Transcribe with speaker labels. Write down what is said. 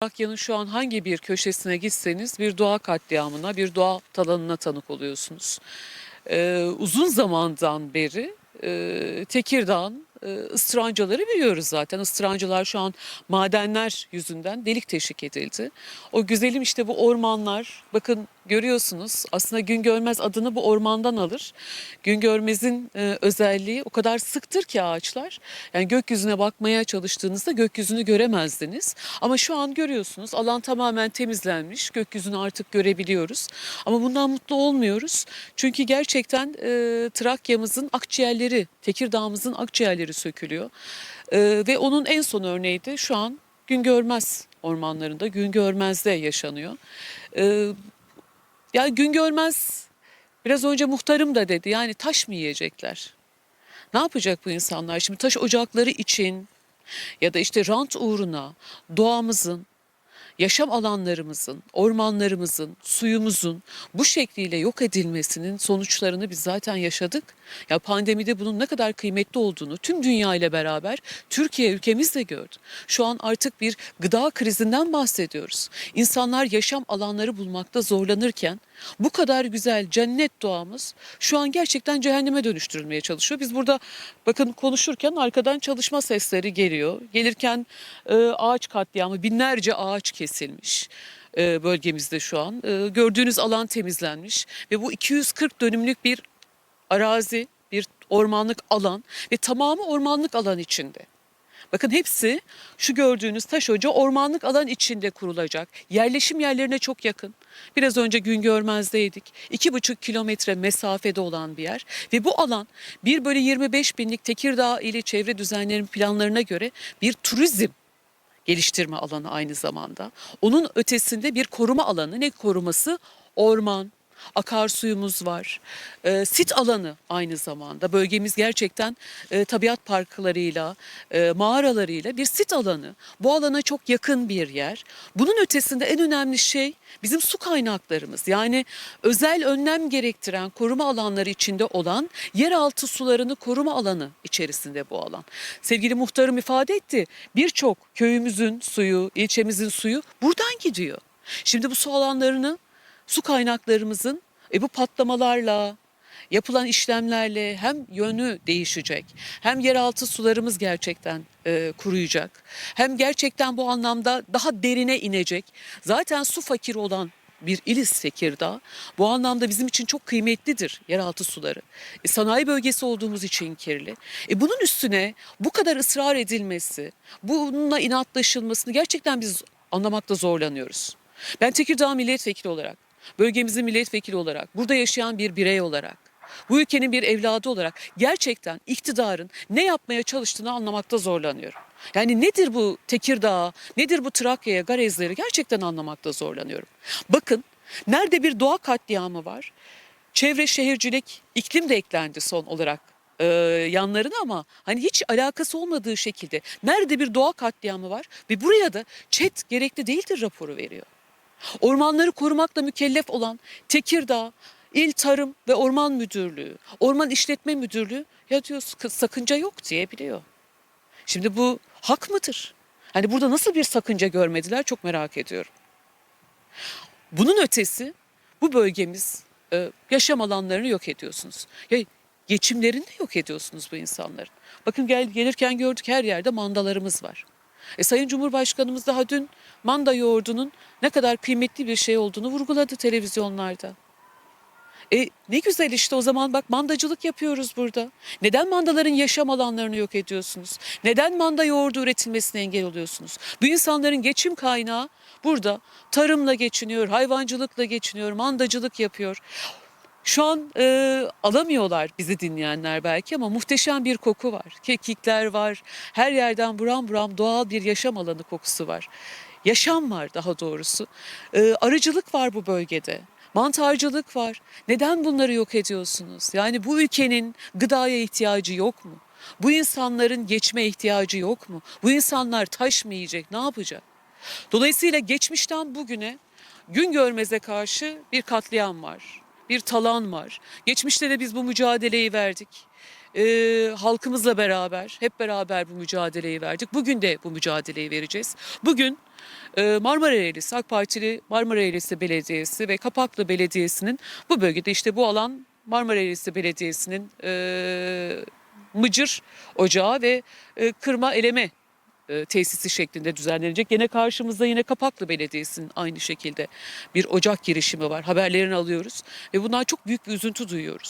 Speaker 1: Trakya'nın şu an hangi bir köşesine gitseniz bir doğa katliamına, bir doğa talanına tanık oluyorsunuz. Ee, uzun zamandan beri e, Tekirdağ'ın e, ıstırancaları biliyoruz zaten. Istırancalar şu an madenler yüzünden delik teşvik edildi. O güzelim işte bu ormanlar bakın görüyorsunuz aslında gün görmez adını bu ormandan alır. Gün görmezin e, özelliği o kadar sıktır ki ağaçlar. Yani gökyüzüne bakmaya çalıştığınızda gökyüzünü göremezdiniz. Ama şu an görüyorsunuz alan tamamen temizlenmiş. Gökyüzünü artık görebiliyoruz. Ama bundan mutlu olmuyoruz. Çünkü gerçekten e, Trakya'mızın akciğerleri, Tekirdağ'ımızın akciğerleri sökülüyor. E, ve onun en son örneği de şu an gün görmez ormanlarında, gün görmezde yaşanıyor. E, ya gün görmez biraz önce muhtarım da dedi yani taş mı yiyecekler? Ne yapacak bu insanlar? Şimdi taş ocakları için ya da işte rant uğruna doğamızın, yaşam alanlarımızın, ormanlarımızın, suyumuzun bu şekliyle yok edilmesinin sonuçlarını biz zaten yaşadık. Ya pandemide bunun ne kadar kıymetli olduğunu tüm dünya ile beraber Türkiye ülkemiz de gördü. Şu an artık bir gıda krizinden bahsediyoruz. İnsanlar yaşam alanları bulmakta zorlanırken bu kadar güzel cennet doğamız şu an gerçekten cehenneme dönüştürülmeye çalışıyor. Biz burada bakın konuşurken arkadan çalışma sesleri geliyor. Gelirken e, ağaç katliamı binlerce ağaç kesilmiş e, bölgemizde şu an. E, gördüğünüz alan temizlenmiş ve bu 240 dönümlük bir arazi, bir ormanlık alan ve tamamı ormanlık alan içinde. Bakın hepsi şu gördüğünüz taş ocağı ormanlık alan içinde kurulacak. Yerleşim yerlerine çok yakın. Biraz önce Güngörmez'deydik. İki buçuk kilometre mesafede olan bir yer. Ve bu alan 1 bölü 25 binlik Tekirdağ ili çevre düzenlerinin planlarına göre bir turizm geliştirme alanı aynı zamanda. Onun ötesinde bir koruma alanı. Ne koruması? Orman, akarsuyumuz var. E, sit alanı aynı zamanda. Bölgemiz gerçekten e, tabiat parklarıyla, e, mağaralarıyla bir sit alanı. Bu alana çok yakın bir yer. Bunun ötesinde en önemli şey bizim su kaynaklarımız. Yani özel önlem gerektiren koruma alanları içinde olan yeraltı sularını koruma alanı içerisinde bu alan. Sevgili muhtarım ifade etti. Birçok köyümüzün suyu, ilçemizin suyu buradan gidiyor. Şimdi bu su alanlarını su kaynaklarımızın e, bu patlamalarla, yapılan işlemlerle hem yönü değişecek, hem yeraltı sularımız gerçekten e, kuruyacak, hem gerçekten bu anlamda daha derine inecek. Zaten su fakiri olan bir iliz Tekirdağ. Bu anlamda bizim için çok kıymetlidir yeraltı suları. E, sanayi bölgesi olduğumuz için kirli. E, bunun üstüne bu kadar ısrar edilmesi, bununla inatlaşılmasını gerçekten biz anlamakta zorlanıyoruz. Ben Tekirdağ milletvekili olarak, bölgemizin milletvekili olarak, burada yaşayan bir birey olarak, bu ülkenin bir evladı olarak gerçekten iktidarın ne yapmaya çalıştığını anlamakta zorlanıyorum. Yani nedir bu Tekirdağ, nedir bu Trakya'ya garezleri gerçekten anlamakta zorlanıyorum. Bakın nerede bir doğa katliamı var, çevre şehircilik, iklim de eklendi son olarak e, yanlarına ama hani hiç alakası olmadığı şekilde nerede bir doğa katliamı var ve buraya da ÇED gerekli değildir raporu veriyor. Ormanları korumakla mükellef olan Tekirdağ İl Tarım ve Orman Müdürlüğü, Orman İşletme Müdürlüğü ya diyor "Sıkı- sakınca yok diyebiliyor. Şimdi bu hak mıdır? Hani burada nasıl bir sakınca görmediler çok merak ediyorum. Bunun ötesi bu bölgemiz e, yaşam alanlarını yok ediyorsunuz. Ya geçimlerini de yok ediyorsunuz bu insanların. Bakın gel, gelirken gördük her yerde mandalarımız var. E, Sayın Cumhurbaşkanımız daha dün manda yoğurdunun ne kadar kıymetli bir şey olduğunu vurguladı televizyonlarda. E ne güzel işte o zaman bak mandacılık yapıyoruz burada. Neden mandaların yaşam alanlarını yok ediyorsunuz? Neden manda yoğurdu üretilmesine engel oluyorsunuz? Bu insanların geçim kaynağı burada tarımla geçiniyor, hayvancılıkla geçiniyor, mandacılık yapıyor. Şu an e, alamıyorlar bizi dinleyenler belki ama muhteşem bir koku var. Kekikler var. Her yerden buram buram doğal bir yaşam alanı kokusu var. Yaşam var daha doğrusu. E, arıcılık var bu bölgede. Mantarcılık var. Neden bunları yok ediyorsunuz? Yani bu ülkenin gıdaya ihtiyacı yok mu? Bu insanların geçme ihtiyacı yok mu? Bu insanlar taş mı yiyecek? Ne yapacak? Dolayısıyla geçmişten bugüne gün görmeze karşı bir katliam var. Bir talan var. Geçmişte de biz bu mücadeleyi verdik. e, halkımızla beraber hep beraber bu mücadeleyi verdik. Bugün de bu mücadeleyi vereceğiz. Bugün e, Marmara Eyalet AK Partili Marmara Eyalet Belediyesi ve Kapaklı Belediyesi'nin bu bölgede işte bu alan Marmara Eyalet Belediyesi'nin e, Mıcır Ocağı ve e, Kırma Eleme e, tesisi şeklinde düzenlenecek. Yine karşımızda yine Kapaklı Belediyesi'nin aynı şekilde bir ocak girişimi var. Haberlerini alıyoruz ve bundan çok büyük bir üzüntü duyuyoruz.